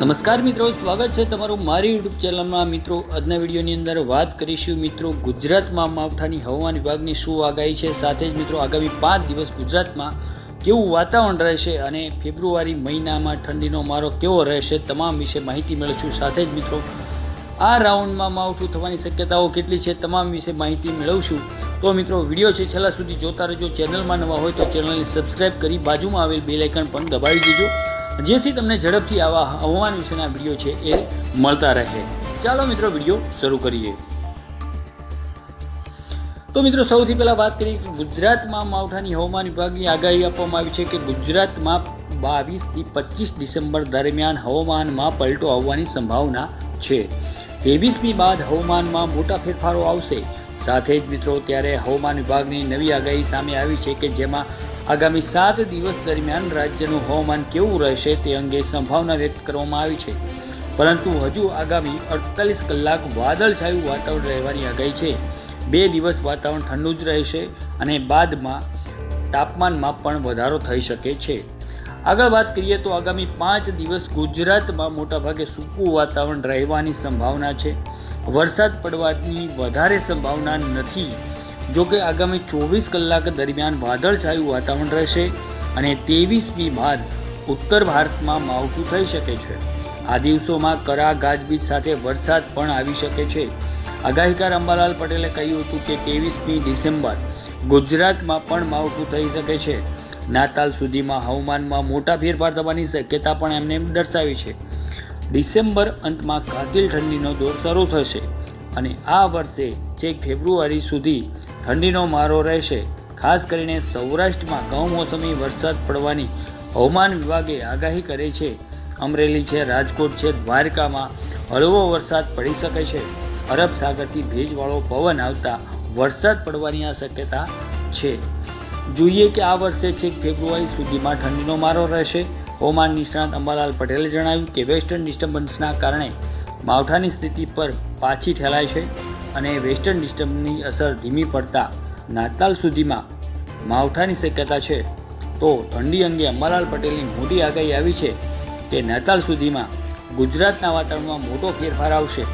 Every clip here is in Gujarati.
નમસ્કાર મિત્રો, સ્વાગત છે તમારું મારી યુટ્યુબ ચેનલમાં. મિત્રો, આજના વિડીયોની અંદર વાત કરીશું મિત્રો ગુજરાતમાં માવઠાની હવામાન વિભાગની શું આગાહી છે. સાથે જ મિત્રો, આગામી પાંચ દિવસ ગુજરાતમાં કેવું વાતાવરણ રહેશે અને ફેબ્રુઆરી મહિનામાં ઠંડીનો મારો કેવો રહેશે તમામ વિશે માહિતી મેળવશું. સાથે જ મિત્રો, આ રાઉન્ડમાં માવઠું થવાની શક્યતાઓ કેટલી છે તમામ વિશે માહિતી મેળવશું. તો મિત્રો, વીડિયો છે છેલ્લા સુધી જોતા રહેજો. ચેનલમાં નવા હોય તો ચેનલને સબસ્ક્રાઇબ કરી બાજુમાં આવેલ બે આઇકન પણ દબાવી દેજો. જેથી તમને ઝડપથી આવા હવામાન વિશેના વીડિયો છે એ મળતા રહે. ચાલો મિત્રો વીડિયો શરૂ કરીએ. તો મિત્રો સૌથી પહેલાં વાત કરીએ કે ગુજરાતમાં માવઠાની હવામાન વિભાગની આગાહી આપવામાં આવી છે કે ગુજરાતમાં બાવીસથી પચીસ ડિસેમ્બર દરમિયાન હવામાનમાં પલટો આવવાની સંભાવના છે. ત્રેવીસમી બાદ હવામાનમાં મોટા ફેરફારો આવશે. સાથે જ મિત્રો ત્યારે હવામાન વિભાગની નવી આગાહી સામે આવી છે કે જેમાં આગામી સાત દિવસ દરમિયાન રાજ્યનું હવામાન કેવું રહેશે તે અંગે સંભાવના વ્યક્ત કરવામાં આવી છે. પરંતુ હજુ આગામી અડતાલીસ કલાક વાદળછાયું વાતાવરણ રહેવાની આગાહી છે. બે દિવસ વાતાવરણ ઠંડુ જ રહેશે અને બાદમાં તાપમાનમાં પણ વધારો થઈ શકે છે. આગળ વાત કરીએ તો આગામી પાંચ દિવસ ગુજરાતમાં મોટાભાગે સૂકું વાતાવરણ રહેવાની સંભાવના છે. વરસાદ પડવાની વધારે સંભાવના નથી. જો કે આગામી ચોવીસ કલાક દરમિયાન વાદળછાયું વાતાવરણ રહેશે અને ત્રેવીસમી બાદ ઉત્તર ભારતમાં માવઠું થઈ શકે છે. આ દિવસોમાં કરા, ગાજવીજ સાથે વરસાદ પણ આવી શકે છે. આગાહીકાર અંબાલાલ પટેલે કહ્યું હતું કે ત્રેવીસમી ડિસેમ્બર ગુજરાતમાં પણ માવઠું થઈ શકે છે. નાતાલ સુધીમાં હવામાનમાં મોટા ફેરફાર થવાની શક્યતા પણ એમને દર્શાવી છે. ડિસેમ્બર અંતમાં કાતિલ ઠંડીનો દોર શરૂ થશે અને આ વર્ષે છેક ફેબ્રુઆરી સુધી ઠંડીનો મારો રહેશે. ખાસ કરીને સૌરાષ્ટ્રમાં કમોસમી વરસાદ પડવાની હવામાન વિભાગે આગાહી કરી છે. અમરેલી છે, રાજકોટ છે, દ્વારકામાં હળવો વરસાદ પડી શકે છે. અરબ સાગરથી ભેજવાળો પવન આવતા વરસાદ પડવાની આ શક્યતા છે. જોઈએ કે આ વર્ષે છેક ફેબ્રુઆરી સુધીમાં ઠંડીનો મારો રહેશે. હવામાન નિષ્ણાત અંબાલાલ પટેલે જણાવ્યું કે વેસ્ટર્ન ડિસ્ટર્બન્સના કારણે માવઠાની સ્થિતિ પર પાછી ઠેલાય છે. અને વેસ્ટર્ન ડિસ્ટર્બની અસર ધીમી પડતા નાતાલ સુધીમાં માવઠાની શક્યતા છે. તો ઠંડી અંગે અંબાલાલ પટેલની મોટી આગાહી આવી છે કે નાતાલ સુધીમાં ગુજરાતના વાતાવરણમાં મોટો ફેરફાર આવશે.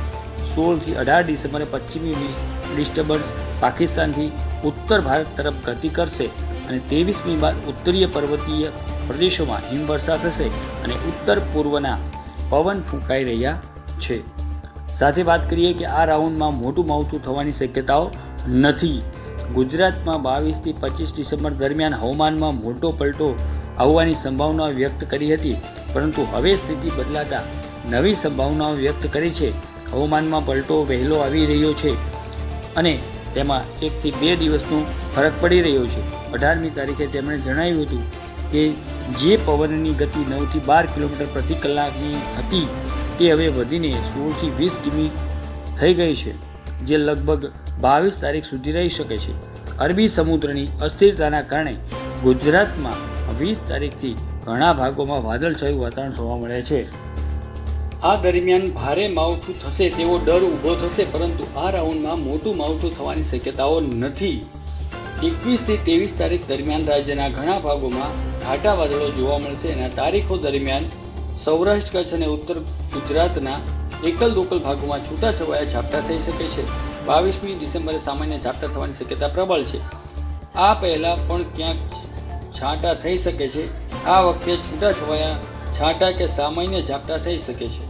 સોળથી અઢાર ડિસેમ્બરે પશ્ચિમી ડિસ્ટર્બન્સ પાકિસ્તાનથી ઉત્તર ભારત તરફ ગતિ કરશે અને ત્રેવીસમી બાદ ઉત્તરીય પર્વતીય પ્રદેશોમાં હિમવર્ષા થશે અને ઉત્તર પૂર્વના પવન ફૂંકાઈ રહ્યા છે. સાથે વાત કરીએ કે આ રાઉન્ડમાં મોટું માવઠું થવાની શક્યતાઓ નથી. ગુજરાતમાં બાવીસથી પચીસ ડિસેમ્બર દરમિયાન હવામાનમાં મોટો પલટો આવવાની સંભાવના વ્યક્ત કરી હતી, પરંતુ હવે સ્થિતિ બદલાતા નવી સંભાવનાઓ વ્યક્ત કરી છે. હવામાનમાં પલટો વહેલો આવી રહ્યો છે અને તેમાં એકથી બે દિવસનો ફરક પડી રહ્યો છે. અઢારમી તારીખે તેમણે જણાવ્યું હતું કે જે પવનની ગતિ નવથી બાર કિલોમીટર પ્રતિ કલાકની હતી તે હવે વધીને સોળથી વીસ કિમી થઈ ગઈ છે, જે લગભગ બાવીસ તારીખ સુધી રહી શકે છે. અરબી સમુદ્રની અસ્થિરતાના કારણે ગુજરાતમાં વીસ તારીખથી ઘણા ભાગોમાં વાદળછાયું વાતાવરણ જોવા મળે છે. આ દરમિયાન ભારે માવઠું થશે, તેવો ડર ઊભો થશે, પરંતુ આ રાઉન્ડમાં મોટું માવઠું થવાની શક્યતાઓ નથી. એકવીસથી ત્રેવીસ તારીખ દરમિયાન રાજ્યના ઘણા ભાગોમાં ઘાટા વાદળો જોવા મળશે અને તારીખો દરમિયાન સૌરાષ્ટ્ર, કચ્છ અને ઉત્તર ગુજરાતના એકલ દોકલ ભાગોમાં છૂટાછવાયા ઝાપટા થઈ શકે છે. બાવીસમી ડિસેમ્બરે સામાન્ય ઝાપટા થવાની શક્યતા પ્રબળ છે. આ પહેલાં પણ ક્યાંક છાંટા થઈ શકે છે. આ વખતે છૂટાછવાયા છાંટા કે સામાન્ય ઝાપટા થઈ શકે છે.